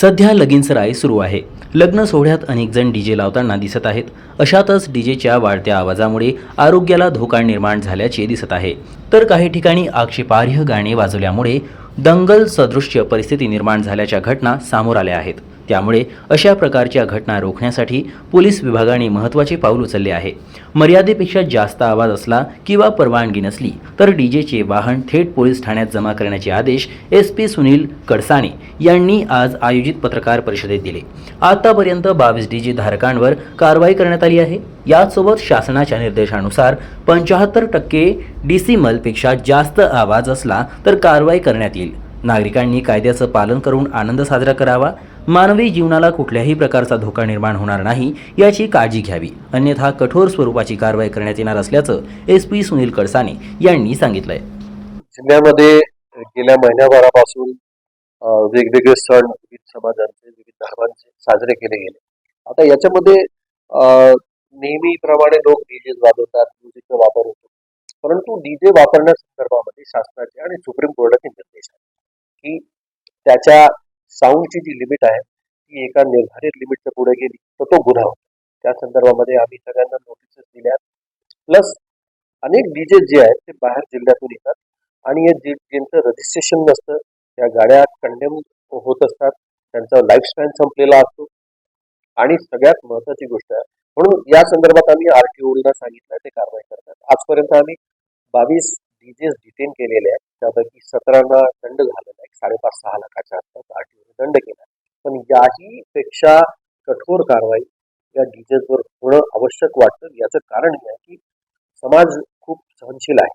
सध्या लगीनसराई सुरू आहे. लग्न सोहळ्यात अनेक जण डीजे लावताना दिसत आहेत. अशातच डीजेच्या वाढत्या आवाजामुळे आरोग्याला धोका निर्माण झाल्याचे दिसत आहे. तर काही ठिकाणी आक्षेपार्ह गाणे वाजवल्यामुळे दंगल सदृश्य परिस्थिती निर्माण झाल्याच्या घटना समोर आल्या आहेत. त्यामुळे अशा प्रकारच्या घटना रोखण्यासाठी पोलीस विभागाने महत्त्वाचे पाऊल उचलले आहे. मर्यादेपेक्षा जास्त आवाज असला किंवा परवानगी नसली तर डीजेचे वाहन थेट पोलीस ठाण्यात जमा करण्याचे आदेश एस पी सुनील कडसाने यांनी आज आयोजित पत्रकार परिषदेत दिले. आतापर्यंत बावीस डीजे धारकांवर कारवाई करण्यात आली आहे. याचसोबत शासनाच्या निर्देशानुसार पंचाहत्तर टक्के डिसिमलपेक्षा जास्त आवाज असला तर कारवाई करण्यात येईल. नागरिकांनी कायद्याचं पालन करून आनंद साजरा करावा. मानवी जीवनाला कुठल्याही प्रकारचा धोका निर्माण होणार नाही याची काळजी घ्यावी. अन्यथा कठोर स्वरूपाची कारवाई करण्यात येणार असल्याचं एस पी सुनील कडसाने यांनी सांगितलंय. जिल्ह्यामध्ये गेल्या महिन्याभरापासून वेगवेगळे सण विविध समाजांचे विविध धर्मांचे साजरे केले गेले. आता याच्यामध्ये नेहमीप्रमाणे लोक डीजे वाजवतात म्युझिकचा वापर होतो. परंतु डीजे वापरण्यासंदर्भामध्ये शासनाचे आणि सुप्रीम कोर्टाचे निर्देश आहेत की त्याच्या साऊंडची जी लिमिट आहे ती एका निर्धारित लिमिटच्या पुढे गेली तर तो गुन्हा होतो. त्या संदर्भामध्ये आम्ही सगळ्यांना नोटीसेस दिल्या प्लस अनेक डीजे जे आहेत ते बाहेर जिल्ह्यातून येतात. आणि हे जे ज्यांचं रजिस्ट्रेशन नसतं त्या गाड्या कंडेम होत असतात. त्यांचा लाईफ स्पॅन संपलेला असतो. आणि सगळ्यात महत्वाची गोष्ट आहे म्हणून या संदर्भात आम्ही आर टी ओला सांगितलं ते कारवाई करतात. आजपर्यंत आम्ही बावीस डीजेस डिटेन केलेले आहेत. त्यापैकी सतरांना दंड झालेला आहे साडेपाच सहा लाखाच्या आसपास आरटीओने दंड केला. पण याही पेक्षा कठोर कारवाई या डीजेसवर होणं आवश्यक वाटतं. याचं कारण हे आहे की समाज खूप सहनशील आहे.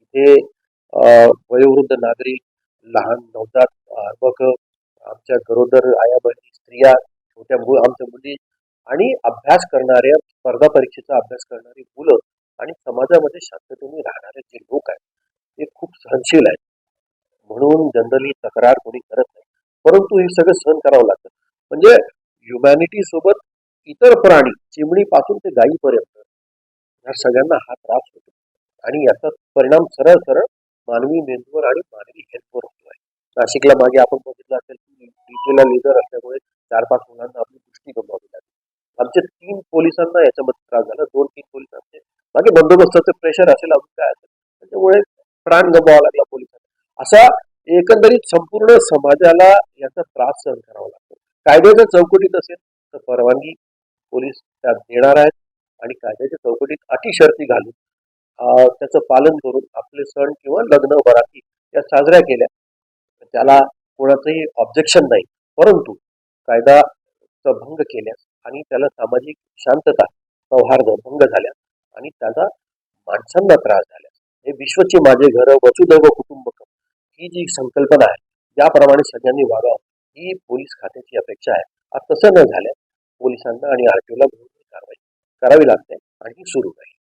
इथे वयोवृद्ध नागरिक लहान नवजात अर्भक आमच्या गरोदर आया बहिणी स्त्रिया छोट्या मुलं आमच्या मुली आणि अभ्यास करणाऱ्या स्पर्धा परीक्षेचा अभ्यास करणारी मुलं आणि समाजामध्ये शांततेने राहणारे जे लोक आहेत ते खूप सहनशील आहेत. म्हणून जनरली तक्रार कोणी करत नाही. परंतु हे सगळं सहन करावं लागतं. म्हणजे ह्युमॅनिटी सोबत इतर प्राणी चिमणीपासून ते गायीपर्यंत या सगळ्यांना हा त्रास होतो. आणि याचा परिणाम सरळ सरळ मानवी मेंदूवर आणि मानवी हेल्थवर होतो आहे. नाशिकला मागे आपण बघितलं असेल की डीजेला लिडर असल्यामुळे चार पाच मुलांना आपली दृष्टी गमवावी लागली आमचे तीन पोलिसांना याच्यामध्ये त्रास झाला. दोन तीन पोलिसांचे मागे बंदोबस्ताचं प्रेशर असेल अजून काय असेल. त्याच्यामुळे प्राण गमवावा लागला पोलिसांना. असा एकंदरीत संपूर्ण समाजाला याचा त्रास सहन करावा लागतो. कायद्याच्या चौकटीत असेल तर परवानगी पोलीस त्यात देणार आहेत आणि कायद्याच्या चौकटीत अटी शर्ती घालून त्याचं पालन करून आपले सण किंवा लग्न बराती या साजऱ्या केल्या त्याला कोणाचंही ऑब्जेक्शन नाही. परंतु कायदाचा भंग केल्यास आणि त्याला सामाजिक शांतता सौहार्द भंग झाल्यास आणि त्याचा माणसांना त्रास झाल्यास हे विश्वचे माझे घर वसुदैव कुटुंब ही जी संकल्पना आहे ज्याप्रमाणे सगळ्यांनी वागावं ही पोलीस खात्याची अपेक्षा आहे. आज तसं न झाल्यास पोलिसांना आणि आरटीओला कारवाई करावी लागते आणि सुरू राहील.